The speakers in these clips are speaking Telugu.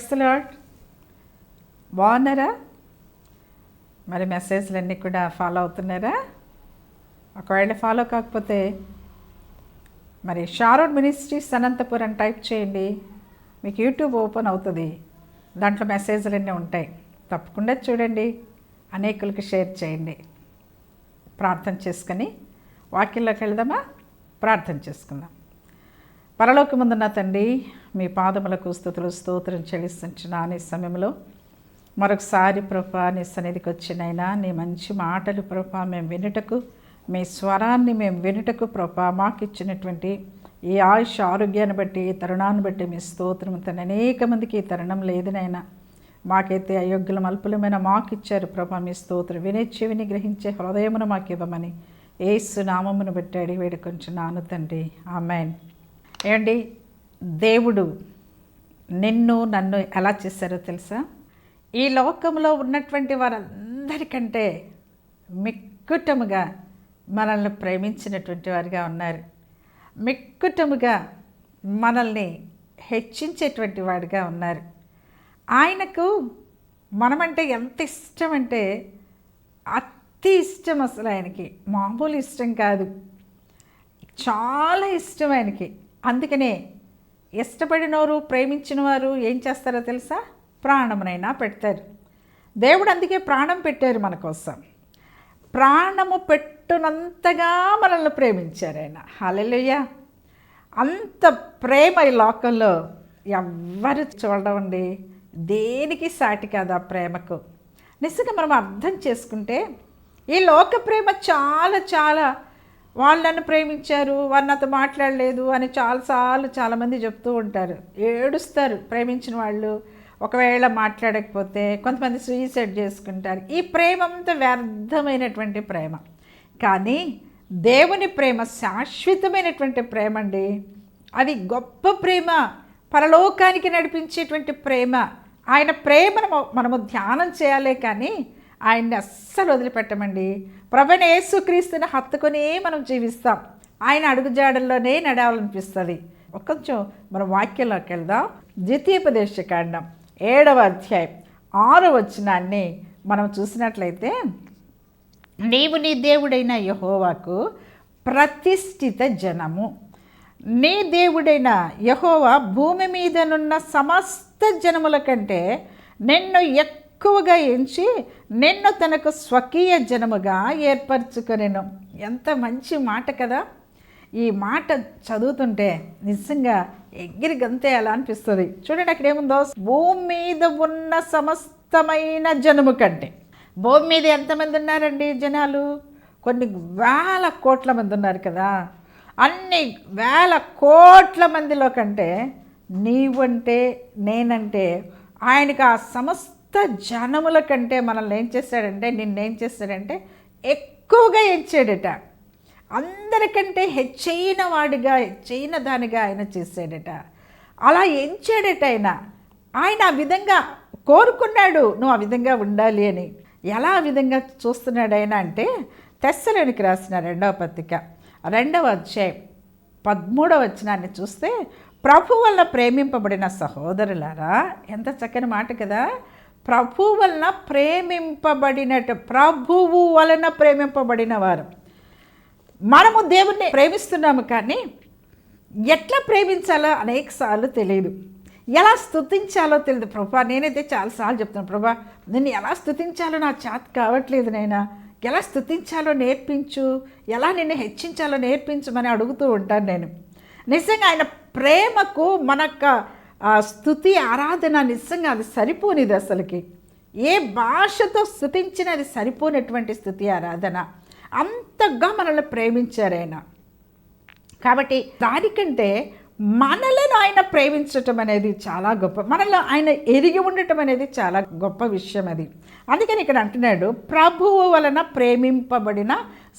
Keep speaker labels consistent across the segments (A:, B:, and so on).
A: ప్రైస్ లాడ్ బాగున్నారా? మరి మెసేజ్లన్నీ కూడా ఫాలో అవుతున్నారా? ఒకవేళ ఫాలో కాకపోతే మరి షారోడ్ మినిస్ట్రీస్ అనంతపురం టైప్ చేయండి. మీకు యూట్యూబ్ ఓపెన్ అవుతుంది. దాంట్లో మెసేజ్లన్నీ ఉంటాయి. తప్పకుండా చూడండి. అనేకులకు షేర్ చేయండి. ప్రార్థన చేసుకొని వాక్యంలోకి వెళ్దామా? ప్రార్థన చేసుకుందాం. పరలోకముందున్న తండ్రి మీ పాదములకు స్థుతులు స్తోత్రం చెల్లిస్తున్నాను ఈ సమయంలో. మరొకసారి ప్రభా నీ సన్నిధికి వచ్చినైనా నీ మంచి మాటలు ప్రభా మేము వినుటకు మీ స్వరాన్ని మేము వినుటకు ప్రభా మాకు ఇచ్చినటువంటి ఈ ఆయుష్ ఆరోగ్యాన్ని బట్టి ఈ తరుణాన్ని బట్టి మీ స్తోత్రం తన అనేక మందికి ఈ తరుణం లేదునైనా మాకైతే అయోగ్యుల మల్పులమైన మాకు ఇచ్చారు ప్రభా మీ స్తోత్రం వినే చెవిని గ్రహించే హృదయమును మాకు ఇవ్వమని ఏసు నామమును బట్టి అడిగి వేడుకొంచున్నాను తండ్రి. ఆమెన్. ఏమండి? దేవుడు నిన్ను నన్ను ఎలా చేశారో తెలుసా? ఈ లోకంలో ఉన్నటువంటి వారందరికంటే మిక్కుటముగా మనల్ని ప్రేమించినటువంటి వారిగా ఉన్నారు. మిక్కుటముగా మనల్ని హెచ్చించేటువంటి వాడిగా ఉన్నారు. ఆయనకు మనమంటే ఎంత ఇష్టం అంటే అతి ఇష్టం అసలు ఆయనకి. మామూలు ఇష్టం కాదు. చాలా ఇష్టం ఆయనకి. అందుకనే ఇష్టపడినవారు ప్రేమించిన వారు ఏం చేస్తారో తెలుసా? ప్రాణమునైనా పెడతారు. దేవుడు అందుకే ప్రాణం పెట్టారు మన కోసం. ప్రాణము పెట్టునంతగా మనల్ని ప్రేమించారు ఆయన. హల్లెలూయా. అంత ప్రేమ ఈ లోకంలో ఎవ్వరు చూడవండి దేనికి సాటి కాదు ఆ ప్రేమకు. నిజంగా మనం అర్థం చేసుకుంటే ఈ లోక ప్రేమ చాలా చాలా వాళ్ళు నన్ను ప్రేమించారు వారు నాతో మాట్లాడలేదు అని చాలాసార్లు చాలామంది చెప్తూ ఉంటారు. ఏడుస్తారు ప్రేమించిన వాళ్ళు. ఒకవేళ మాట్లాడకపోతే కొంతమంది సూసైడ్ చేసుకుంటారు. ఈ ప్రేమ అంతా వ్యర్థమైనటువంటి ప్రేమ. కానీ దేవుని ప్రేమ శాశ్వతమైనటువంటి ప్రేమ అండి. అది గొప్ప ప్రేమ. పరలోకానికి నడిపించేటువంటి ప్రేమ. ఆయన ప్రేమను మనము ధ్యానం చేయాలే కానీ ఆయన్ని అస్సలు వదిలిపెట్టమండి. ప్రభుని యేసుక్రీస్తుని హత్తుకొని మనం జీవిస్తాం. ఆయన అడుగుజాడల్లోనే నడవాలనిపిస్తుంది. కొంచెం మనం వాక్యంలోకి వెళ్దాం. ద్వితీయోపదేశ కాండం ఏడవ అధ్యాయం ఆరో వచ్చినాన్ని మనం చూసినట్లయితే నీవు నీ దేవుడైన యహోవాకు ప్రతిష్ఠిత జనము. నీ దేవుడైన యహోవా భూమి మీదనున్న సమస్త జనముల కంటే నిన్ను ఎక్కువగా ఎంచి నిన్ను తనకు స్వకీయ జనముగా ఏర్పరచుకొనెను. ఎంత మంచి మాట కదా. ఈ మాట చదువుతుంటే నిజంగా ఎగిరి గంతే అలా అనిపిస్తుంది. చూడండి అక్కడ ఏముందో. భూమి మీద ఉన్న సమస్తమైన జనము కంటే. భూమి మీద ఎంతమంది ఉన్నారండి జనాలు? కొన్ని వేల కోట్ల మంది ఉన్నారు కదా. అన్ని వేల కోట్ల మందిలో కంటే నీవంటే నేనంటే ఆయనకి ఆ సమస్త జనముల కంటే మనల్ని ఏం చేస్తాడంటే నిన్నేం చేస్తాడంటే ఎక్కువగా ఇచ్చాడట అందరికంటే హెచ్చైన వాడిగా హెచ్చైన దానిగా ఆయన చేశాడట. అలా ఎంచాడట ఆయన. ఆయన ఆ విధంగా కోరుకున్నాడు నువ్వు ఆ విధంగా ఉండాలి అని. ఎలా ఆ విధంగా చూస్తున్నాడు ఆయన అంటే తెస్సలోనికి రాసిన రెండవ పత్రిక రెండవ అధ్యాయం పదమూడవ వచనాన్ని చూస్తే ప్రభు వల్ల ప్రేమింపబడిన సహోదరులారా ఎంత చక్కని మాట కదా. ప్రభు వలన ప్రేమింపబడినట్టు ప్రభువు వలన ప్రేమింపబడిన వారు. మనము దేవుణ్ణి ప్రేమిస్తున్నాము కానీ ఎట్లా ప్రేమించాలో అనేకసార్లు తెలియదు ఎలా స్థుతించాలో తెలియదు ప్రభా నేనైతే చాలాసార్లు చెప్తాను ప్రభా నిన్ను ఎలా స్థుతించాలో నా చేత కావట్లేదు నైనా ఎలా స్థుతించాలో నేర్పించు ఎలా నిన్ను హెచ్చించాలో నేర్పించమని అడుగుతూ ఉంటాను నేను. నిజంగా ఆయన ప్రేమకు ఆ స్థుతి ఆరాధన నిజంగా అది సరిపోనిది అసలుకి. ఏ భాషతో స్థుతించిన అది సరిపోనటువంటి స్థుతి ఆరాధన. అంతగా మనల్ని ప్రేమించారాయన కాబట్టి దానికంటే మనలను ఆయన ప్రేమించటం అనేది చాలా గొప్ప మనలో ఆయన ఎరిగి ఉండటం అనేది చాలా గొప్ప విషయం అది. అందుకని ఇక్కడ అంటున్నాడు ప్రభువు వలన ప్రేమింపబడిన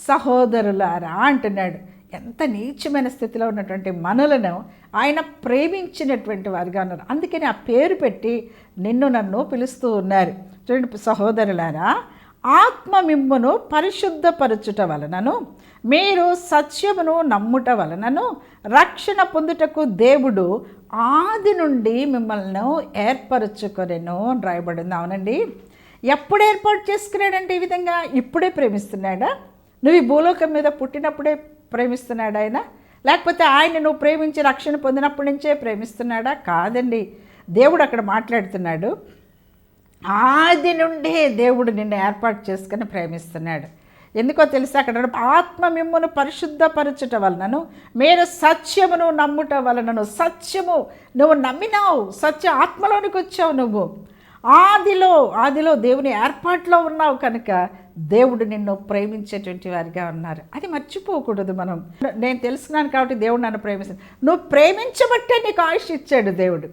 A: సహోదరులారా అంటున్నాడు. ఎంత నీచమైన స్థితిలో ఉన్నటువంటి మనలను ఆయన ప్రేమించినటువంటి వారిగా ఉన్నారు. అందుకని ఆ పేరు పెట్టి నిన్ను నన్ను పిలుస్తూ ఉన్నారు. చూడండి సహోదరులారా ఆత్మ మిమ్మును పరిశుద్ధపరచుట వలనను మీరు సత్యమును నమ్ముట వలనను రక్షణ పొందుటకు దేవుడు ఆది నుండి మిమ్మల్ని ఏర్పరచుకొనెను అని రాయబడింది. అవునండి? ఎప్పుడు ఏర్పాటు చేసుకున్నాడంటే ఈ విధంగా? ఇప్పుడే ప్రేమిస్తున్నాడా? నువ్వు ఈ భూలోకం మీద పుట్టినప్పుడే ప్రేమిస్తున్నాడా ఆయన? లేకపోతే ఆయన నువ్వు ప్రేమించి రక్షణ పొందినప్పటి నుంచే ప్రేమిస్తున్నాడా? కాదండి. దేవుడు అక్కడ మాట్లాడుతున్నాడు. ఆది నుండే దేవుడు నిన్ను ఏర్పాటు చేసుకుని ప్రేమిస్తున్నాడు. ఎందుకో తెలుసా? అక్కడ ఆత్మ మిమ్మును పరిశుద్ధపరచుట వలనను మీరు సత్యమును నమ్ముట వలనను సత్యము నువ్వు నమ్మినావు సత్య ఆత్మలోనికి వచ్చావు నువ్వు. ఆదిలో ఆదిలో దేవుని ఏర్పాట్లో ఉన్నావు కనుక దేవుడు నిన్ను ప్రేమించేటువంటి వారిగా ఉన్నారు. అది మర్చిపోకూడదు మనం. నేను తెలుసుకున్నాను కాబట్టి దేవుడు నన్ను ప్రేమిస్తాను నువ్వు ప్రేమించబట్టే నీకు ఆయుష్ ఇచ్చాడు దేవుడు.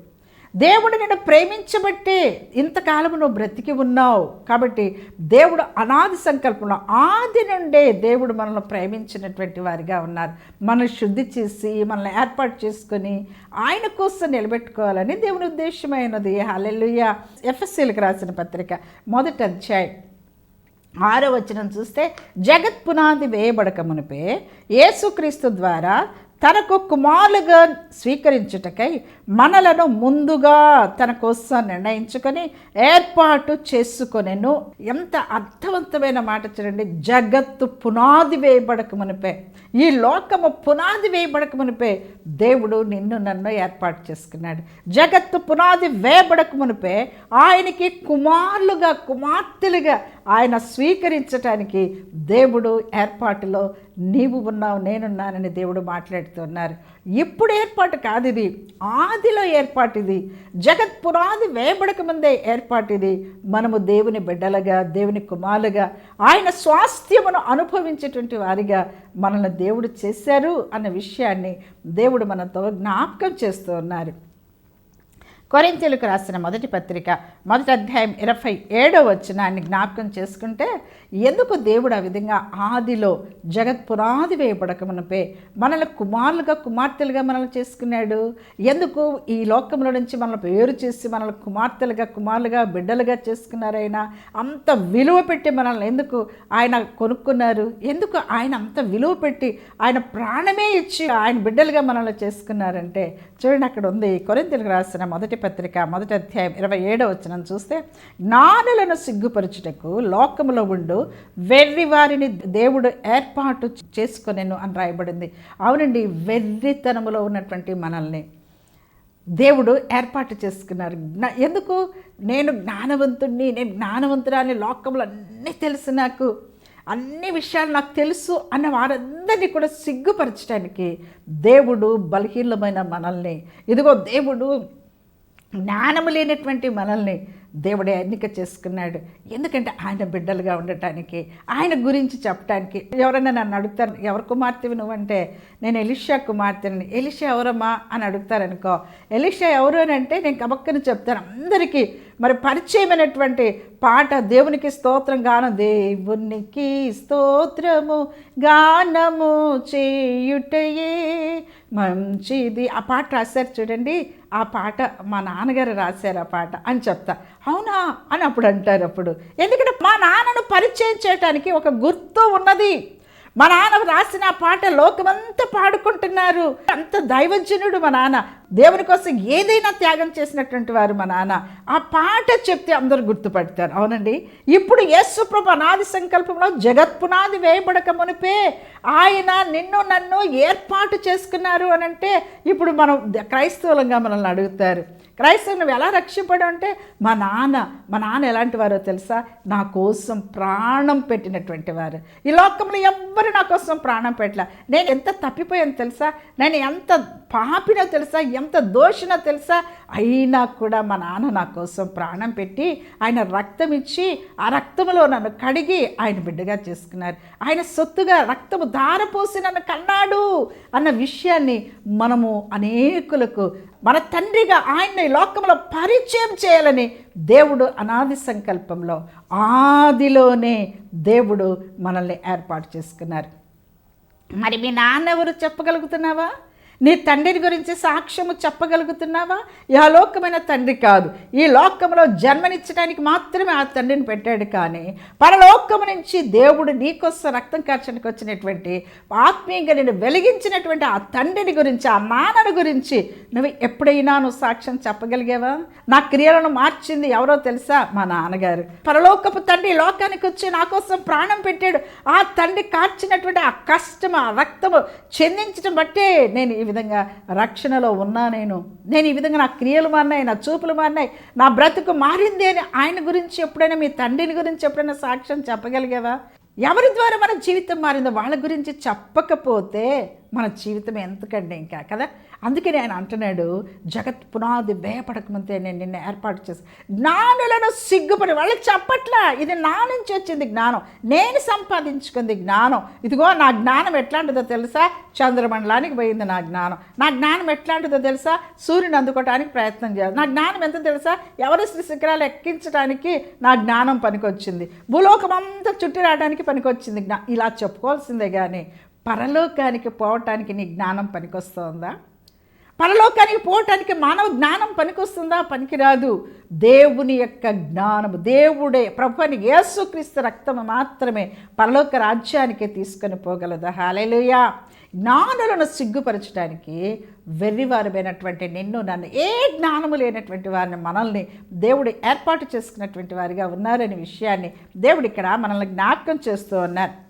A: దేవుడు నిన్ను ప్రేమించబట్టే ఇంతకాలం నువ్వు బ్రతికి ఉన్నావు. కాబట్టి దేవుడు అనాది సంకల్పంలో ఆది నుండే దేవుడు మనల్ని ప్రేమించినటువంటి వారిగా ఉన్నారు. మనల్ని శుద్ధి చేసి మనల్ని ఏర్పాటు చేసుకొని ఆయన కోసం నిలబెట్టుకోవాలని దేవుని ఉద్దేశమైనది హలెలుయ ఎఫ్ఎస్సీలకు రాసిన పత్రిక మొదటి అధ్యాయం ఆరో వచనం చూస్తే జగత్ పునాది వేయబడక మునిపే యేసుక్రీస్తు ద్వారా తనకు కుమారులుగా స్వీకరించుటకై మనలను ముందుగా తన కోసం నిర్ణయించుకొని ఏర్పాటు చేసుకొనెను. ఎంత అర్థవంతమైన మాట చూడండి. జగత్తు పునాది వేయబడక మునిపే. ఈ లోకము పునాది వేయబడక మునిపే. దేవుడు నిన్ను నన్ను ఏర్పాటు చేసుకున్నాడు. జగత్తు పునాది వేయబడక మునిపే. ఆయనకి కుమారులుగా కుమార్తెలుగా ఆయన స్వీకరించటానికి దేవుడు ఏర్పాటులో నీవు ఉన్నావు నేనున్నానని దేవుడు మాట్లాడుతున్నారు. ఇప్పుడు ఏర్పాటు కాదు ఇది. ఆదిలో ఏర్పాటు ఇది. జగత్ పురాది వేయబడక ముందే ఏర్పాటు ఇది. మనము దేవుని బిడ్డలుగా దేవుని కుమారులుగా ఆయన స్వాస్థ్యమును అనుభవించేటువంటి వారిగా మనల్ని దేవుడు చేశారు అన్న విషయాన్ని దేవుడు మనతో జ్ఞాపకం చేస్తూ ఉన్నారు. కొరింతలకు రాసిన మొదటి పత్రిక మొదటి అధ్యాయం ఇరవై ఏడో వచ్చినాన్ని జ్ఞాపకం చేసుకుంటే ఎందుకు దేవుడు ఆ విధంగా ఆదిలో జగత్ పునాది వేయబడకమునపే మనల్ని కుమారులుగా కుమార్తెలుగా మనల్ని చేసుకున్నాడు? ఎందుకు ఈ లోకంలో నుంచి మనల్ని పేరు చేసి మనల్ని కుమార్తెలుగా కుమారులుగా బిడ్డలుగా చేసుకున్నారైనా? అంత విలువ పెట్టి మనల్ని ఎందుకు ఆయన కొనుక్కున్నారు? ఎందుకు ఆయన అంత విలువ పెట్టి ఆయన ప్రాణమే ఇచ్చి ఆయన బిడ్డలుగా మనల్ని చేసుకున్నారంటే? చూడండి అక్కడ ఉంది కొరింతలకు రాసిన మొదటి పత్రిక మొదటి అధ్యాయం ఇరవై ఏడో వచ్చిన చూస్తే జ్ఞానులను సిగ్గుపరచుటకు లోకములో ఉండు వెర్రి వారిని దేవుడు ఏర్పాటు చేసుకొనెను అని రాయబడింది. అవునండి వెర్రితనములో ఉన్నటువంటి మనల్ని దేవుడు ఏర్పాటు చేసుకున్నారు. జ్ఞా- ఎందుకు? నేను జ్ఞానవంతుణ్ణి నేను జ్ఞానవంతురాని లోకంలో అన్నీ తెలుసు నాకు. అన్ని విషయాలు నాకు తెలుసు అన్న వారందరినీ కూడా సిగ్గుపరచడానికి దేవుడు బలహీనమైన మనల్ని. ఇదిగో దేవుడు జ్ఞానము లేనటువంటి మనల్ని దేవుడే ఎన్నిక చేసుకున్నాడు. ఎందుకంటే ఆయన బిడ్డలుగా ఉండటానికి ఆయన గురించి చెప్పడానికి ఎవరైనా నన్ను అడుగుతారు ఎవరు కుమార్తెవి నువ్వంటే? నేను ఎలిషా కుమార్తెని. ఎలిషా ఎవరమ్మా? అని అడుగుతారనుకో. ఎలిషా ఎవరు? అని అంటే నేను కబక్కని చెప్తాను. అందరికీ మరి పరిచయమైనటువంటి పాట దేవునికి స్తోత్రం గానం దేవునికి స్తోత్రము గానము చేయుటయే మంచి ఇది. ఆ పాట రాశారు చూడండి. ఆ పాట మా నాన్నగారు రాశారు ఆ పాట అని చెప్తా. అవునా? అని అప్పుడు అంటారు అప్పుడు. ఎందుకంటే మా నాన్నను పరిచయం చేయటానికి ఒక గుర్తు ఉన్నది. మా నాన్న రాసిన పాట లోకమంతా పాడుకుంటున్నారు. అంత దైవజనుడు మా నాన్న. దేవుని కోసం ఏదైనా త్యాగం చేసినటువంటి వారు మా నాన్న. ఆ పాట చెప్తే అందరూ గుర్తుపడతారు. అవునండి? ఇప్పుడు యేసు ప్రభు అనాది సంకల్పంలో జగత్ పునాది వేయబడక మునిపే ఆయన నిన్ను నన్ను ఏర్పాటు చేసుకున్నారు అని అంటే ఇప్పుడు మనం క్రైస్తవులంగా మనల్ని అడుగుతారు. క్రైస్తవులు నువ్వు ఎలా రక్షింపడం అంటే మా నాన్న మా నాన్న ఎలాంటి వారో తెలుసా? నా కోసం ప్రాణం పెట్టినటువంటి వారు. ఈ లోకంలో ఎవ్వరు నా కోసం ప్రాణం పెట్టలే. నేను ఎంత తప్పిపోయాను తెలుసా? నేను ఎంత పాపినో తెలుసా? ఎంత దోషినో తెలుసా? అయినా కూడా మా నాన్న నా కోసం ప్రాణం పెట్టి ఆయన రక్తం ఇచ్చి ఆ రక్తంలో నన్ను కడిగి ఆయన బిడ్డగా చేసుకున్నారు. ఆయన సొత్తుగా రక్తము ధారపోసి నన్ను కన్నాడు అన్న విషయాన్ని మనము అనేకులకు మన తండ్రిగా ఆయన్ని లోకంలో పరిచయం చేయాలని దేవుడు అనాది సంకల్పంలో ఆదిలోనే దేవుడు మనల్ని ఏర్పాటు చేసుకున్నారు. మరి మీ నాన్న ఎవరు చెప్పగలుగుతున్నావా? నీ తండ్రిని గురించి సాక్ష్యము చెప్పగలుగుతున్నావా? ఈ లోకమైన తండ్రి కాదు. ఈ లోకంలో జన్మనిచ్చడానికి మాత్రమే ఆ తండ్రిని పెట్టాడు కానీ పరలోకము నుంచి దేవుడు నీకోసం రక్తం కార్చడానికి వచ్చినటువంటి ఆత్మీయంగా నేను వెలిగించినటువంటి ఆ తండ్రిని గురించి ఆ నాన్నని గురించి నువ్వు ఎప్పుడైనా నువ్వు సాక్ష్యం చెప్పగలిగావా? నా క్రియలను మార్చింది ఎవరో తెలుసా? మా నాన్నగారు. పరలోకపు తండ్రి లోకానికి వచ్చి నా కోసం ప్రాణం పెట్టాడు. ఆ తండ్రి కార్చినటువంటి ఆ కష్టం ఆ రక్తము చెందించడం బట్టే నేను ఈ విధంగా రక్షణలో ఉన్నా నేను. నేను ఈ విధంగా నా క్రియలు మారినాయి నా చూపులు మారినాయి. నా బ్రతుకు మారింది అని ఆయన గురించి ఎప్పుడైనా మీ తండ్రిని గురించి ఎప్పుడైనా సాక్ష్యం చెప్పగలిగావా? ఎవరి ద్వారా మన జీవితం మారిందో వాళ్ళ గురించి చెప్పకపోతే మన జీవితం ఎంతకండి ఇంకా కదా? అందుకని ఆయన అంటున్నాడు జగత్ పునాది భయపడకముందే నేను నిన్ను ఏర్పాటు చేసి జ్ఞానులను సిగ్గుపడి వాళ్ళకి చెప్పట్లా ఇది నా నుంచి వచ్చింది జ్ఞానం. నేను సంపాదించుకుంది జ్ఞానం. ఇదిగో నా జ్ఞానం ఎట్లాంటిదో తెలుసా? చంద్రమండలానికి పోయింది నా జ్ఞానం. నా జ్ఞానం ఎట్లాంటిదో తెలుసా? సూర్యుని అందుకోవడానికి ప్రయత్నం చేయాలి. నా జ్ఞానం ఎంత తెలుసా? ఎవరెస్ట్ శిఖరాలు ఎక్కించడానికి నా జ్ఞానం పనికొచ్చింది. భూలోకం అంతా చుట్టి రావడానికి పనికొచ్చింది జ్ఞా ఇలా చెప్పుకోవాల్సిందే కానీ పరలోకానికి పోవటానికి నీ జ్ఞానం పనికొస్తుందా? పరలోకానికి పోవటానికి మానవ జ్ఞానం పనికొస్తుందా? పనికిరాదు. దేవుని యొక్క జ్ఞానము దేవుడే ప్రభుని యేసుక్రీస్తు రక్తము మాత్రమే పరలోక రాజ్యానికి తీసుకొని పోగలదు? హాలేలుయా జ్ఞానులను సిగ్గుపరచడానికి వెర్రివారమైనటువంటి నిన్ను నన్ను ఏ జ్ఞానము లేనటువంటి వారిని మనల్ని దేవుడు ఏర్పాటు చేసుకున్నటువంటి వారిగా ఉన్నారనే విషయాన్ని దేవుడు ఇక్కడ మనల్ని జ్ఞాపకం చేస్తూ ఉన్నారు.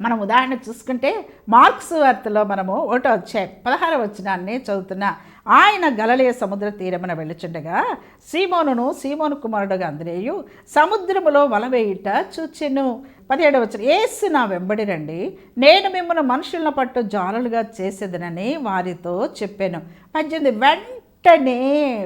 A: మనం ఉదాహరణ చూసుకుంటే మార్క్స్ వార్తలో మనము ఒకటో వచ్చాయి పదహార వచ్చినాన్ని చదువుతున్న ఆయన గలలే సముద్ర తీరమున వెళ్ళుచుండగా సీమోనును సీమోను కుమారుడుగా అందరేయు సముద్రములో వలవేయుట చూచెను. పదిహేడవ వచ్చిన ఏసు నా వెంబడి రండి నేను మిమ్మల్ని మనుషులను పట్టు జాలలుగా చేసేదనని వారితో చెప్పాను. పద్దెనిమిది వెంటనే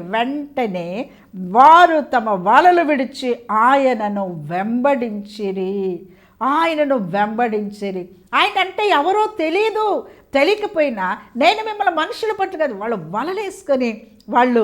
A: వెంటనే వారు తమ వలలు విడిచి ఆయనను వెంబడించిరి. ఆయనను వెంబడించేది ఆయన అంటే ఎవరో తెలియదు తెలియకపోయినా నేను మిమ్మల్ని మనుషులు పట్టు కాదు వాళ్ళు వలలేసుకొని వాళ్ళు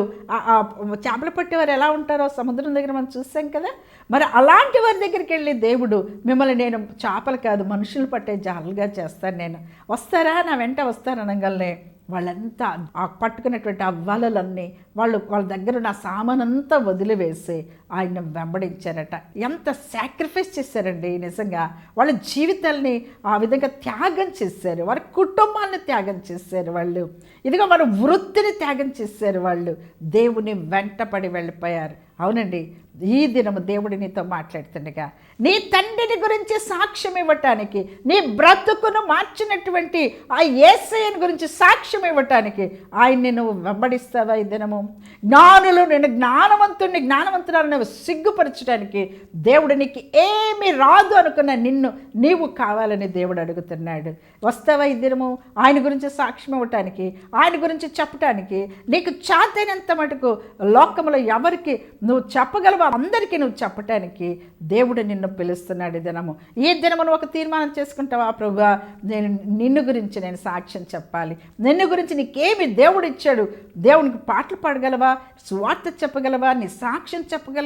A: చేపలు పట్టేవారు ఎలా ఉంటారో సముద్రం దగ్గర మనం చూసాం కదా. మరి అలాంటి వారి దగ్గరికి వెళ్ళి దేవుడు మిమ్మల్ని నేను చేపలు కాదు మనుషులు పట్టే జాలుగా చేస్తాను నేను. వస్తారా? నా వెంట వస్తారనగలనే వాళ్ళంతా ఆ పట్టుకున్నటువంటి ఆ వలలన్నీ వాళ్ళు వాళ్ళ దగ్గర ఉన్న సామానంతా వదిలివేసి ఆయన వెంబడించారట. ఎంత సాక్రిఫైస్ చేశారండి నిజంగా. వాళ్ళ జీవితాల్ని ఆ విధంగా త్యాగం చేశారు. వారి కుటుంబాన్ని త్యాగం చేశారు వాళ్ళు. ఇదిగో వారి వృత్తిని త్యాగం చేశారు వాళ్ళు. దేవుని వెంటపడి వెళ్ళిపోయారు. అవునండి. ఈ దినము దేవుడి నీతో మాట్లాడుతుండగా నీ తండ్రిని గురించి సాక్ష్యం ఇవ్వటానికి నీ బ్రతుకును మార్చినటువంటి ఆ ఏసయ్యని గురించి సాక్ష్యం ఇవ్వటానికి ఆయన్ని నువ్వు వెంబడిస్తావా ఈ దినము? జ్ఞానులు నేను జ్ఞానవంతుడిని జ్ఞానవంతురాలను నువ్వు సిగ్గుపరచడానికి దేవుడు నీకు ఏమి రాదు అనుకున్న నిన్ను నీవు కావాలని దేవుడు అడుగుతున్నాడు. వస్తావా ఈ దినము? ఆయన గురించి సాక్ష్యం ఇవ్వటానికి ఆయన గురించి చెప్పటానికి నీకు చాతైనంత మటుకు లోకంలో ఎవరికి నువ్వు చెప్పగలవా అందరికీ నువ్వు చెప్పటానికి దేవుడు నిన్ను పిలుస్తున్నాడు ఈ దినము. ఈ దినము ఒక తీర్మానం చేసుకుంటావా ప్రభువా? నేను నిన్ను గురించి నేను సాక్ష్యం చెప్పాలి. నిన్ను గురించి నీకేమి దేవుడు ఇచ్చాడు? దేవునికి పాటలు పాడగలవా? స్వార్థ చెప్పగలవా? నీ సాక్ష్యం చెప్పగలవా?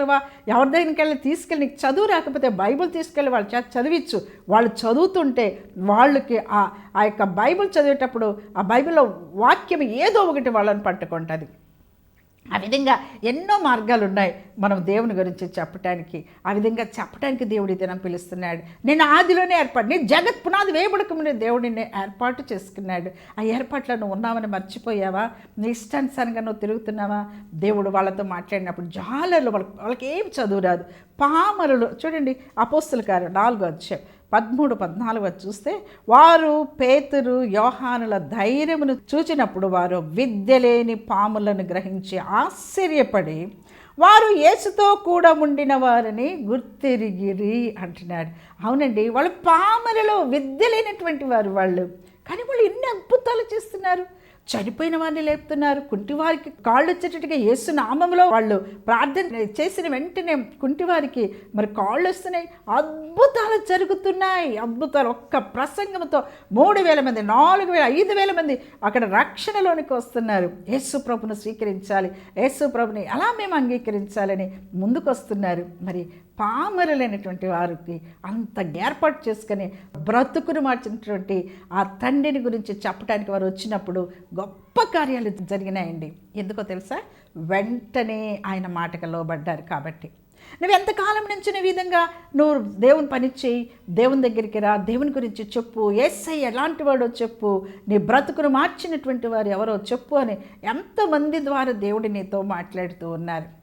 A: ఎవరి దగ్గరికి వెళ్ళి తీసుకెళ్ళి నీకు చదువు రాకపోతే బైబిల్ తీసుకెళ్ళి వాళ్ళు చేత చదివించు వాళ్ళు చదువుతుంటే వాళ్ళకి ఆ ఆ యొక్క బైబిల్ చదివేటప్పుడు ఆ బైబిల్లో వాక్యం ఏదో ఒకటి వాళ్ళని పట్టుకుంటుంది. ఆ విధంగా ఎన్నో మార్గాలు ఉన్నాయి మనం దేవుని గురించి చెప్పటానికి. ఆ విధంగా చెప్పడానికి దేవుడి దినం పిలుస్తున్నాడు. నేను ఆదిలోనే ఏర్పాటు నేను జగత్ పునాది వేయబడక ముందే దేవుడిని ఏర్పాటు చేసుకున్నాడు. ఆ ఏర్పాట్లో నువ్వు ఉన్నావని మర్చిపోయావా? నీ ఇష్టానుసారంగా నువ్వు తిరుగుతున్నావా? దేవుడు వాళ్ళతో మాట్లాడినప్పుడు జాలర్లు వాళ్ళకి వాళ్ళకి ఏం చదువు రాదు. పామరులు చూడండి అపోస్తుల గారు నాలుగు అధ్యాయం పదమూడు పద్నాలుగు చూస్తే వారు పేతురు యోహానుల ధైర్యమును చూచినప్పుడు వారు విద్య లేని పాములను గ్రహించి ఆశ్చర్యపడి వారు యేసుతో కూడా ఉండిన వారిని గుర్తిరిగిరి అంటున్నాడు. అవునండి వాళ్ళు పాములలో విద్య లేనటువంటి వారు వాళ్ళు. కానీ వాళ్ళు ఎన్ని అద్భుతాలు చేస్తున్నారు. చనిపోయిన వారిని లేపుతున్నారు. కుంటి వారికి కాళ్ళు వచ్చేటట్టుగా యేసు నామంలో వాళ్ళు ప్రార్థన చేసిన వెంటనే కుంటి వారికి మరి కాళ్ళు వస్తున్నాయి. అద్భుతాలు జరుగుతున్నాయి. అద్భుతాలు ఒక్క ప్రసంగంతో మూడు వేల మంది నాలుగు వేల ఐదు వేల మంది అక్కడ రక్షణలోనికి వస్తున్నారు. యేసు ప్రభును స్వీకరించాలి. యేసు ప్రభుని ఎలా మేము అంగీకరించాలని ముందుకు వస్తున్నారు మరి పామరులైనటువంటి వారికి అంత ఏర్పాటు చేసుకొని బ్రతుకును మార్చినటువంటి ఆ తండ్రిని గురించి చెప్పడానికి వారు వచ్చినప్పుడు గొప్ప కార్యాలు జరిగినాయండి. ఎందుకో తెలుసా? వెంటనే ఆయన మాటకు లోబడ్డారు కాబట్టి. నువ్వు ఎంతకాలం నుంచిన విధంగా నువ్వు దేవుని పని చేయి దేవుని దగ్గరికి రా దేవుని గురించి చెప్పు ఎస్ఐ ఎలాంటి వాడో చెప్పు నీ బ్రతుకును మార్చినటువంటి వారు ఎవరో చెప్పు అని ఎంతమంది ద్వారా దేవుడు నీతో మాట్లాడుతూ ఉన్నారు.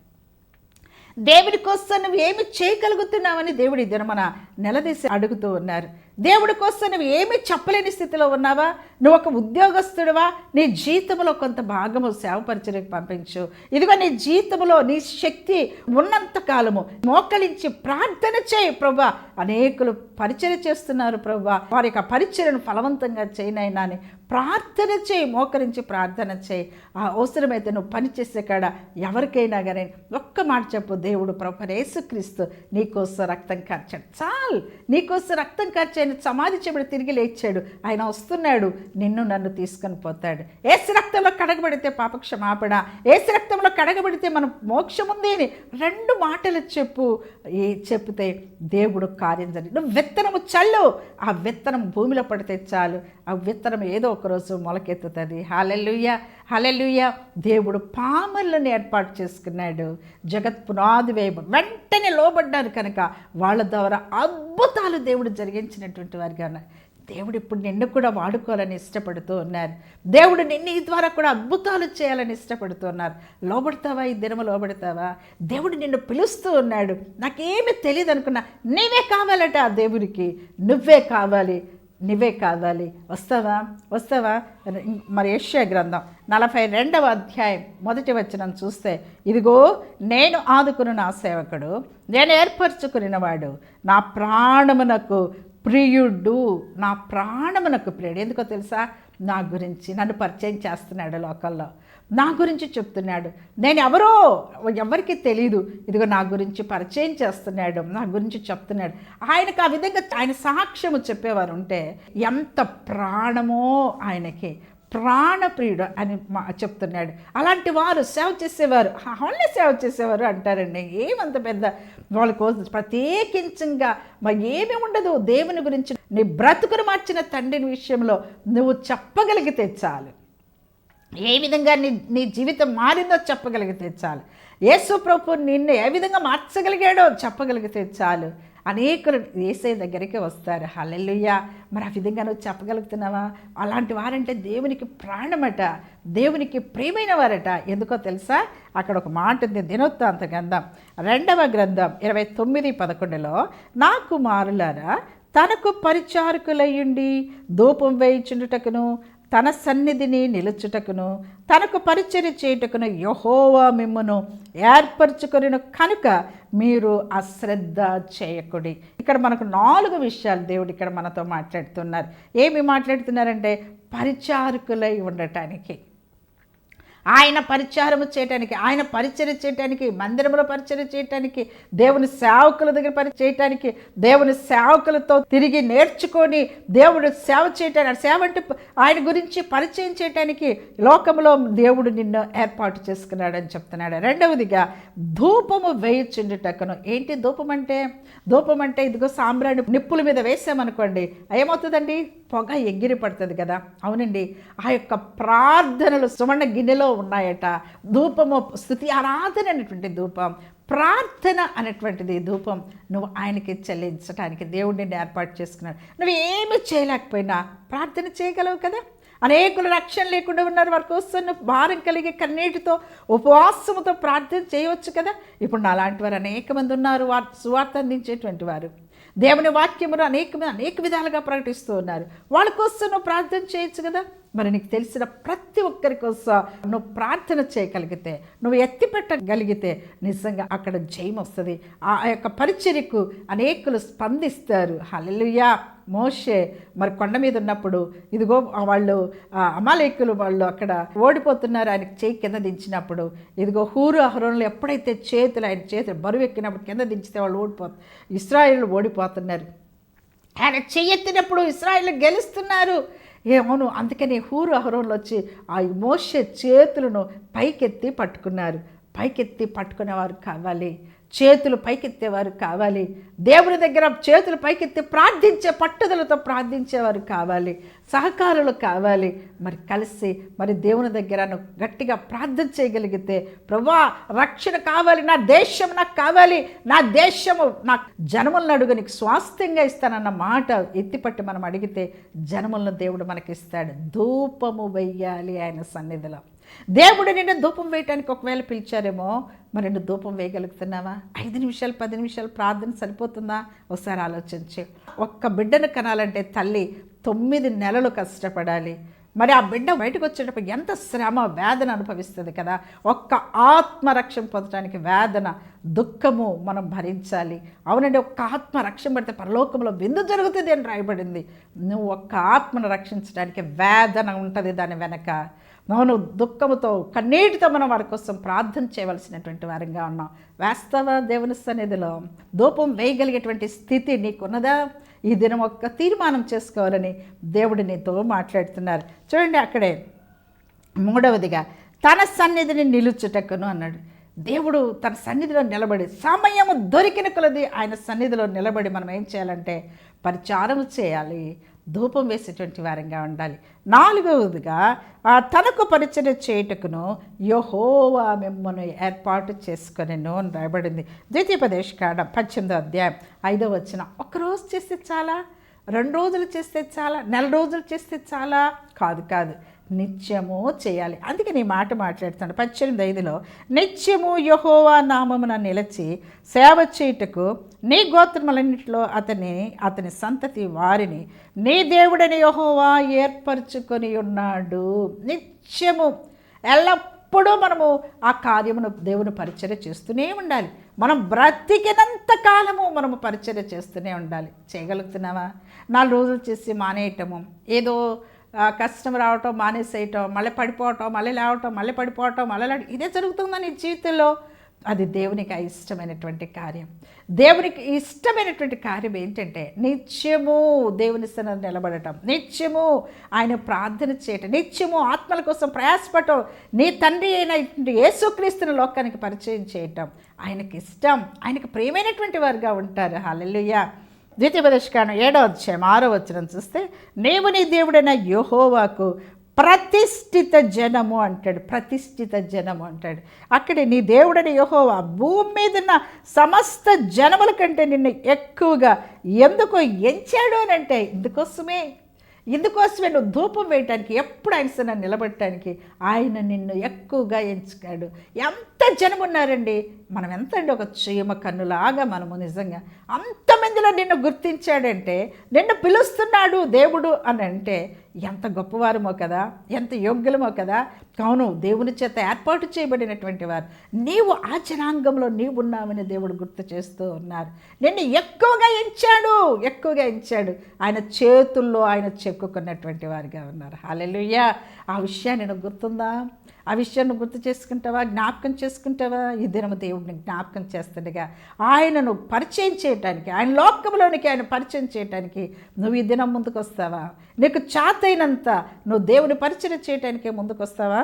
A: దేవుడి కోసం నువ్వు ఏమి చేయగలుగుతున్నావని దేవుడి దినమన నిలదీసి అడుగుతూ ఉన్నారు. దేవుడి కోసం నువ్వు ఏమీ చెప్పలేని స్థితిలో ఉన్నావా? నువ్వు ఒక ఉద్యోగస్తుడివా? నీ జీతంలో కొంత భాగము సేవపరిచడానికి పంపించు. ఇదిగో నీ జీతంలో నీ శక్తి ఉన్నంత కాలము మోకలించి ప్రార్థన చేయి ప్రభా. అనేకులు పరిచయం చేస్తున్నారు ప్రభా. వారి యొక్క పరిచయను ఫలవంతంగా చేయనైనా అని ప్రార్థన చేయి మోకరించి ప్రార్థన చేయి. ఆ అవసరమైతే నువ్వు పనిచేసే కాడ ఎవరికైనా కానీ ఒక్క మాట చెప్పు దేవుడు ప్రభరేసుక్రీస్తు నీకోసం రక్తం కార్చాడు. చాలు. నీకోసం రక్తం కార్చి సమాధి చెబడి తిరిగి లేచాడు. ఆయన వస్తున్నాడు. నిన్ను నన్ను తీసుకొని పోతాడు. ఏసు రక్తంలో కడగబడితే పాపక్షమాపణ. ఏసు రక్తంలో కడగబడితే మనం మోక్షం ఉంది అని రెండు మాటలు చెప్పు. ఏ చెప్తే దేవుడు కార్యం జరిగి నువ్వు విత్తనము చల్లు. ఆ విత్తనం భూమిలో పడితే చాలు. ఆ విత్తనం ఏదో ఒకరోజు మొలకెత్తుతుంది. హలెలుయ్య హలెలుయ్య దేవుడు పామర్లను ఏర్పాటు చేసుకున్నాడు. జగత్ పునాది వేయ వెంటనే లోబడ్డారు కనుక వాళ్ళ ద్వారా అద్భుతాలు దేవుడు జరిగించినటువంటి వారిగా ఉన్నారు. దేవుడు ఇప్పుడు నిన్ను కూడా వాడుకోవాలని ఇష్టపడుతూ ఉన్నారు. దేవుడు నిన్ను ఈ ద్వారా కూడా అద్భుతాలు చేయాలని ఇష్టపడుతూ ఉన్నారు. లోబడతావా? ఈ దినము లోబడతావా? దేవుడు నిన్ను పిలుస్తూ ఉన్నాడు. నాకేమీ తెలియదు అనుకున్నా నీవే కావాలట ఆ దేవుడికి నువ్వే కావాలి. నువ్వే కావాలి వస్తావా? వస్తావా? మరి యష్యా గ్రంథం నలభై రెండవ అధ్యాయం మొదటి వచ్చిన చూస్తే ఇదిగో నేను ఆదుకుని నా సేవకుడు నేను ఏర్పరచుకునినవాడు నా ప్రాణమునకు ప్రియుడు నా ప్రాణమునకు ప్రియుడు. ఎందుకో తెలుసా? నా గురించి నన్ను పరిచయం చేస్తున్నాడు లోకల్లో నా గురించి చెప్తున్నాడు. నేను ఎవరో ఎవరికి తెలియదు ఇదిగో నా గురించి పరిచయం చేస్తున్నాడు. నా గురించి చెప్తున్నాడు. ఆయనకు ఆ విధంగా ఆయన సాక్ష్యము చెప్పేవారు ఉంటే ఎంత ప్రాణమో ఆయనకి. ప్రాణప్రియుడు అని మా చెప్తున్నాడు. అలాంటి వారు సేవ చేసేవారు. ఓన్లీ సేవ చేసేవారు అంటారండి. ఏమంత పెద్ద వాళ్ళ కోసం ప్రత్యేకించంగా మరి ఏమి ఉండదు. దేవుని గురించి నీ బ్రతుకును మార్చిన తండ్రిని విషయంలో నువ్వు చెప్పగలిగితే చాలు. ఏ విధంగా నీ నీ జీవితం మారిందో చెప్పగలిగితే చాలు. యేసు ప్రభు నిన్ను ఏ విధంగా మార్చగలిగాడో చెప్పగలిగితే చాలు. అనేకులు ఏసై దగ్గరికి వస్తారు. హలెల్లుయ్య మరి ఆ విధంగా నువ్వు చెప్పగలుగుతున్నావా? అలాంటి వారంటే దేవునికి ప్రాణమట. దేవునికి ప్రియమైన వారట. ఎందుకో తెలుసా? అక్కడ ఒక మాట ఉంది. దినోత్తాంత గ్రంథం రెండవ గ్రంథం ఇరవై తొమ్మిది పదకొండులో నా కుమారులారా తనకు పరిచారకులయ్యుండి ధూపం వేయించుటకును తన సన్నిధిని నిలుచుటకును తనకు పరిచర్య చేయుటకును యహోవా మిమ్మును ఏర్పరచుకొనిను కనుక మీరు అశ్రద్ధ చేయకుడి. ఇక్కడ మనకు నాలుగు విషయాలు దేవుడు ఇక్కడ మనతో మాట్లాడుతున్నారు. ఏమి మాట్లాడుతున్నారంటే పరిచారకులై ఉండటానికి. ఆయన పరిచారము చేయటానికి ఆయన పరిచయం చేయటానికి మందిరంలో పరిచయం చేయటానికి దేవుని సేవకుల దగ్గర పరిచేయటానికి దేవుని సేవకులతో తిరిగి నేర్చుకొని దేవుడు సేవ చేయటానికి సేవ అంటే ఆయన గురించి పరిచయం చేయటానికి లోకంలో దేవుడు నిన్ను ఏర్పాటు చేసుకున్నాడని చెప్తున్నాడు. రెండవదిగా ధూపము వేయుచుండుటకును. ఏంటి ధూపం అంటే? ధూపం అంటే ఇదిగో సాంబ్రాణి నిప్పుల మీద వేసామనుకోండి ఏమవుతుందండి? పొగ ఎగిరి పడుతుంది కదా. అవునండి. ఆ యొక్క ప్రార్థనలు సువర్ణ గిన్నెలో ఉన్నాయట. ధూపము స్థుతి ఆరాధన అనేటువంటి ధూపం ప్రార్థన అనేటువంటిది ధూపం నువ్వు ఆయనకి చెల్లించడానికి దేవుడిని ఏర్పాటు చేసుకున్నాడు. నువ్వు ఏమి చేయలేకపోయినా ప్రార్థన చేయగలవు కదా. అనేకులు రక్షణ లేకుండా ఉన్నారు. వారి కోసం భారం కలిగి కన్నీటితో ఉపవాసముతో ప్రార్థన చేయవచ్చు కదా. ఇప్పుడు నాలాంటి వారు అనేక మంది ఉన్నారు. వారు సువార్త అందించేటువంటి వారు. దేవుని వాక్యమును అనేక అనేక విధాలుగా ప్రకటిస్తూ ఉన్నారు. వాళ్ళ కోసం నువ్వు ప్రార్థన చేయొచ్చు కదా? మరి నీకు తెలిసిన ప్రతి ఒక్కరి కోసం నువ్వు ప్రార్థన చేయగలిగితే నువ్వు ఎత్తి పెట్టగలిగితే నిజంగా అక్కడ జయం వస్తుంది ఆ యొక్క పరిచర్యకు అనేకులు స్పందిస్తారు. హలలుయా మోషే మరి కొండ మీద ఉన్నప్పుడు ఇదిగో వాళ్ళు ఆ అమాలేకులు వాళ్ళు అక్కడ ఓడిపోతున్నారు ఆయనకి చేయి కింద దించినప్పుడు. ఇదిగో హూరు అహరోన్లు ఎప్పుడైతే చేతులు ఆయన చేతులు బరువు ఎక్కినప్పుడు కింద దించితే వాళ్ళు ఓడిపోతారు ఇస్రాయిల్ ఓడిపోతున్నారు. ఆయన చెయ్యెత్తినప్పుడు ఇస్రాయిల్ గెలుస్తున్నారు. ఏమోను అందుకని హూరు అహరోన్లు వచ్చి ఆ మోషే చేతులను పైకెత్తి పట్టుకున్నారు. పైకెత్తి పట్టుకునేవారు కావాలి. చేతులు పైకెత్తేవారు కావాలి. దేవుని దగ్గర చేతులు పైకెత్తి ప్రార్థించే పట్టుదలతో ప్రార్థించేవారు కావాలి. సహకారులు కావాలి. మరి కలిసి మరి దేవుని దగ్గర నువ్వు గట్టిగా ప్రార్థన చేయగలిగితే ప్రభా రక్షణ కావాలి నా దేశం నాకు కావాలి నా దేశము నాకు జనములను అడుగు నీకు స్వాస్థ్యంగా ఇస్తానన్న మాట ఎత్తిపట్టి మనం అడిగితే జనములను దేవుడు మనకిస్తాడు. ధూపము వెయ్యాలి ఆయన సన్నిధిలో. దేవుడు నిన్ను ధూపం వేయటానికి ఒకవేళ పిలిచారేమో మరి నువ్వు ధూపం వేయగలుగుతున్నావా? ఐదు నిమిషాలు పది నిమిషాలు ప్రార్థన సరిపోతుందా? ఒకసారి ఆలోచించి. ఒక్క బిడ్డను కనాలంటే తల్లి తొమ్మిది నెలలు కష్టపడాలి. మరి ఆ బిడ్డ బయటకు వచ్చేటప్పుడు ఎంత శ్రమ వేదన అనుభవిస్తుంది కదా. ఒక్క ఆత్మరక్షణ పొందడానికి వేదన దుఃఖము మనం భరించాలి. అవునండి ఒక్క ఆత్మ రక్షణ పడితే పరలోకంలో విందు జరుగుతుంది అని రాయబడింది. నువ్వు ఒక్క ఆత్మను రక్షించడానికి వేదన ఉంటుంది దాని వెనక. అవును దుఃఖముతో కన్నీటితో మనం వారి కోసం ప్రార్థన చేయవలసినటువంటి వారంగా ఉన్నాం. వాస్తవ దేవుని సన్నిధిలో? ధూపం వేయగలిగేటువంటి స్థితి నీకున్నదా? ఈ దినం ఒక్క తీర్మానం చేసుకోవాలని దేవుడు నీతో మాట్లాడుతున్నారు. చూడండి అక్కడే మూడవదిగా తన సన్నిధిని నిలుచుటకును అన్నాడు. దేవుడు తన సన్నిధిలో నిలబడి సమయము దొరికిన కొలది ఆయన సన్నిధిలో నిలబడి మనం ఏం చేయాలంటే పరిచారం చేయాలి. ధూపం వేసేటువంటి వారంగా ఉండాలి. నాలుగవదిగా ఆ తనకు పరిచయం చేయుటకును యహోవా మిమ్మను ఏర్పాటు చేసుకొనిను అని రాయబడింది. ద్వితీయోపదేశ కాడ పద్దెనిమిదో అధ్యాయం ఐదో వచ్చిన ఒకరోజు చేస్తే చాలా రెండు రోజులు చేస్తే చాలా నెల రోజులు చేస్తే చాలా కాదు కాదు. నిత్యము చేయాలి. అందుకే నీ మాట మాట్లాడుతాను. పద్దెనిమిది ఐదులో నిత్యము యహోవా నామమున నిలిచి సేవ చేయుటకు నీ గోత్రములన్నింటిలో అతని అతని సంతతి వారిని నీ దేవుడని యహోవా ఏర్పరచుకొని ఉన్నాడు. నిత్యము ఎల్లప్పుడూ మనము ఆ కార్యమును దేవుని పరిచర్య చేస్తూనే ఉండాలి. మనం బ్రతికినంత కాలము మనము పరిచర్య చేస్తూనే ఉండాలి. చేయగలుగుతున్నావా? నాలుగు రోజులు చేసి మానేయటము ఏదో కష్టం రావటం మానేసేయటం మళ్ళీ పడిపోవటం మళ్ళీ లేవటం మళ్ళీ పడిపోవటం మళ్ళీ ఇదే జరుగుతుందా నీ జీవితంలో? అది దేవునికి ఇష్టమైనటువంటి కార్యం. దేవునికి ఇష్టమైనటువంటి కార్యం ఏంటంటే నిత్యము దేవుని సన్నిధిలో నిలబడటం. నిత్యము ఆయన ప్రార్థన చేయటం. నిత్యము ఆత్మల కోసం ప్రయాసపడటం. నీ తండ్రి అయిన యేసుక్రీస్తుని లోకానికి పరిచయం చేయటం. ఆయనకి ఇష్టం. ఆయనకు ప్రియమైనటువంటి వారుగా ఉంటారు. ద్వితీయ పరిష్కారం ఏడో అధ్యాయం ఆరో వచ్చిన చూస్తే నీవు నీ దేవుడైన యోహోవాకు ప్రతిష్ఠిత జనము అంటాడు ప్రతిష్ఠిత జనము అంటాడు. అక్కడ నీ దేవుడని యహోవా భూమి మీద ఉన్న సమస్త జనముల కంటే నిన్ను ఎక్కువగా ఎందుకు ఎంచాడు అని అంటే ఇందుకోసమే ఇందుకోసమే నువ్వు ధూపం వేయటానికి ఎప్పుడు ఆయన సన్న నిలబడటానికి ఆయన నిన్ను ఎక్కువగా ఎంచుకాడు ఎంత జనం ఉన్నారండి మనం ఎంత అండి ఒక చీమ కన్నులాగా మనము నిజంగా అంతమందిలో నిన్ను గుర్తించాడంటే నిన్ను పిలుస్తున్నాడు దేవుడు అని అంటే ఎంత గొప్పవారమో కదా ఎంత యోగ్యులమో కదా. అవును దేవుని చేత ఏర్పాటు చేయబడినటువంటి వారు. నీవు ఆ జనాంగంలో నీవు దేవుడు గుర్తు చేస్తూ ఉన్నారు. నిన్ను ఎక్కువగా ఎంచాడు ఎక్కువగా ఎంచాడు. ఆయన చేతుల్లో ఆయన చెక్కుకున్నటువంటి వారిగా ఉన్నారు. హాలెలుయ్యా ఆ విషయాన్ని నేను గుర్తుందా? ఆ విషయాన్ని గుర్తు చేసుకుంటావా? జ్ఞాపకం చేసుకుంటావా? ఈ దినము దేవుడిని జ్ఞాపకం చేస్తుండగా ఆయనను పరిచయం చేయటానికి ఆయన లోకంలోనికి ఆయన పరిచయం చేయటానికి నువ్వు ఈ దినం ముందుకు వస్తావా నీకు చాతైనంత నువ్వు దేవుని పరిచయం చేయటానికే ముందుకు వస్తావా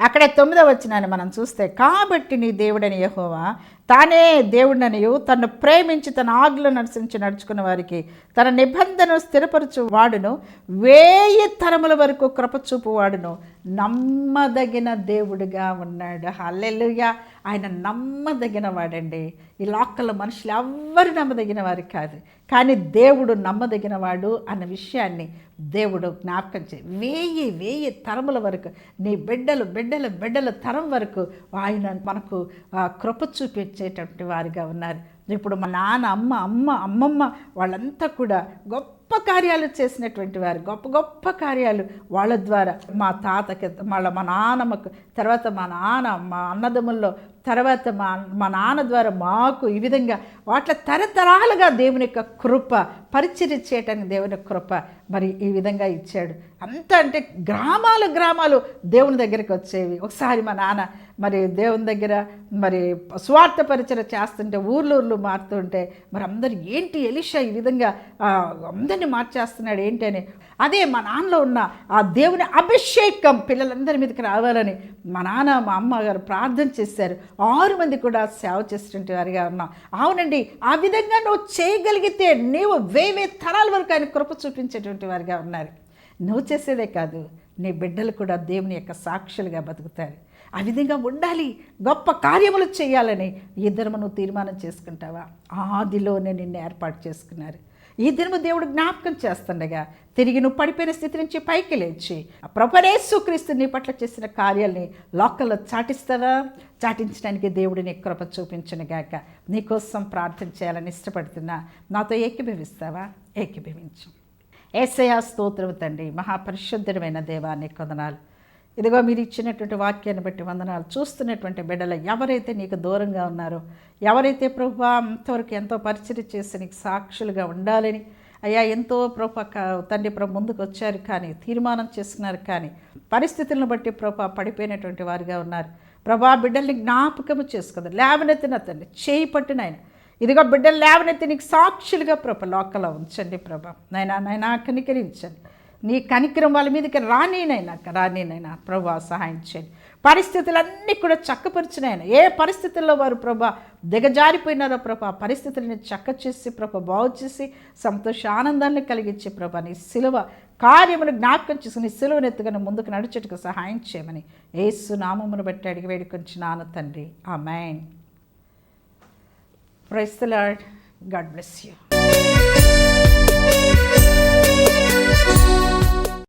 A: అక్కడే తొమ్మిదవ వచ్చినాన్ని మనం చూస్తే కాబట్టి నీ దేవుడని యహోవా తానే దేవుడనియు తను ప్రేమించి తన ఆజ్ఞలను అనుసరించి నడుచుకున్న వారికి తన నిబంధనను స్థిరపరచు వాడును వేయి తరముల వరకు కృపచూపు వాడును. నమ్మదగిన దేవుడిగా ఉన్నాడు. హల్లెలూయా. ఆయన నమ్మదగిన వాడండి ఈ లోకల్లో మనుషులు ఎవ్వరు నమ్మదగిన వారు కాదు. కానీ దేవుడు నమ్మదగినవాడు అన్న విషయాన్ని దేవుడు జ్ఞాపకం చే వేయి వేయి తరముల వరకు నీ బిడ్డలు బిడ్డల బిడ్డల తరం వరకు ఆయన మనకు ఆ, కృప చూపించేటటువంటి వారిగా ఉన్నారు. ఇప్పుడు మా నాన్న అమ్మ అమ్మ అమ్మమ్మ వాళ్ళంతా కూడా గొప్ప కార్యాలు చేసినటువంటి వారు గొప్ప గొప్ప కార్యాలు వాళ్ళ ద్వారా మా తాతకి మళ్ళీ మా నాన్నమ్మకు తర్వాత మా నాన్న మా అన్నదమ్ముల్లో తర్వాత మా మా నాన్న ద్వారా మాకు ఈ విధంగా వాట్ల తరతరాలుగా దేవుని యొక్క కృప పరిచర్య చేయటానికి దేవుని కృప మరి ఈ విధంగా ఇచ్చాడు. అంత అంటే గ్రామాలు గ్రామాలు దేవుని దగ్గరికి వచ్చేవి. ఒకసారి మా నాన్న మరి దేవుని దగ్గర మరి స్వార్థ పరిచయం చేస్తుంటే ఊర్లు ఊర్లు మారుతుంటే మరి అందరు ఏంటి ఎలిషా ఈ విధంగా అందరిని మైండ్ మార్చేస్తున్నాడు ఏంటి అని అదే మా నాన్నలో ఉన్న ఆ దేవుని అభిషేకం పిల్లలందరి మీదకి రావాలని మా నాన్న మా అమ్మగారు ప్రార్థన చేశారు. ఆరు మంది కూడా సేవ చేసినటువంటి వారిగా ఉన్నాం. అవునండి ఆ విధంగా నువ్వు చేయగలిగితే నీవు వేవే తరాల వరకు ఆయన కృప చూపించేటువంటి వారిగా ఉన్నారు. నువ్వు చేసేదే కాదు నీ బిడ్డలు కూడా దేవుని యొక్క సాక్షులుగా బతుకుతారు. ఆ విధంగా ఉండాలి గొప్ప కార్యములు చేయాలని ఇద్దరు నువ్వు తీర్మానం చేసుకుంటావా? ఆదిలోనే నిన్ను ఏర్పాటు చేసుకున్నారు. ఈ దినము దేవుడు జ్ఞాపకం చేస్తుండగా తిరిగి నువ్వు పడిపోయిన స్థితి నుంచి పైకి లేచి ఆ నీ పట్ల చేసిన కార్యాల్ని లోకల్లో చాటిస్తావా? చాటించడానికి దేవుడిని కృప చూపించను గాక. నీకోసం ప్రార్థన చేయాలని ఇష్టపడుతున్నా. నాతో ఏకీభవిస్తావా? ఏకీభవించు. ఏసయా స్తోత్రం తండ్రి. మహాపరిశుద్ధమైన దేవాన్ని కొందనాలు. ఇదిగో మీరు ఇచ్చినటువంటి వాక్యాన్ని బట్టి వందనాలు. చూస్తున్నటువంటి బిడ్డలు ఎవరైతే నీకు దూరంగా ఉన్నారో ఎవరైతే ప్రభు అంతవరకు ఎంతో పరిచయం చేసి నీకు సాక్షులుగా ఉండాలని అయ్యా ఎంతో ప్రభు తండ్రి ప్రభు ముందుకు వచ్చారు కానీ తీర్మానం చేసుకున్నారు కానీ పరిస్థితులను బట్టి ప్రభు పడిపోయినటువంటి వారిగా ఉన్నారు. ప్రభా బిడ్డల్ని జ్ఞాపకము చేసుకుంది. లేవనెత్తిన తండ్రి చేయి పట్టిన ఆయన. ఇదిగో బిడ్డలు లేవనెత్తి నీకు సాక్షులుగా ప్రభ లోకలో ఉంచండి ప్రభ. నైనా నైనా కనికరించండి. నీ కనికిరం వాళ్ళ మీదకి రానినైనా రానినైనా ప్రభా సహాయం చేయండి. పరిస్థితులన్నీ కూడా చక్కపరిచినాయన. ఏ పరిస్థితుల్లో వారు ప్రభ దిగజారిపోయినారో ప్రభా పరిస్థితులని చక్క చేసి ప్రభ బాగు చేసి సంతోష ఆనందాన్ని కలిగించే ప్రభా నీ సిలువ కార్యమును జ్ఞాపకం చేసుకుని సిలువను ఎత్తుగా ముందుకు నడిచేటకు సహాయం చేయమని ఏసు నామమును బట్టి అడిగి వేడుకొంచి నాన్న తండ్రి. ఆ man praise lord God bless you.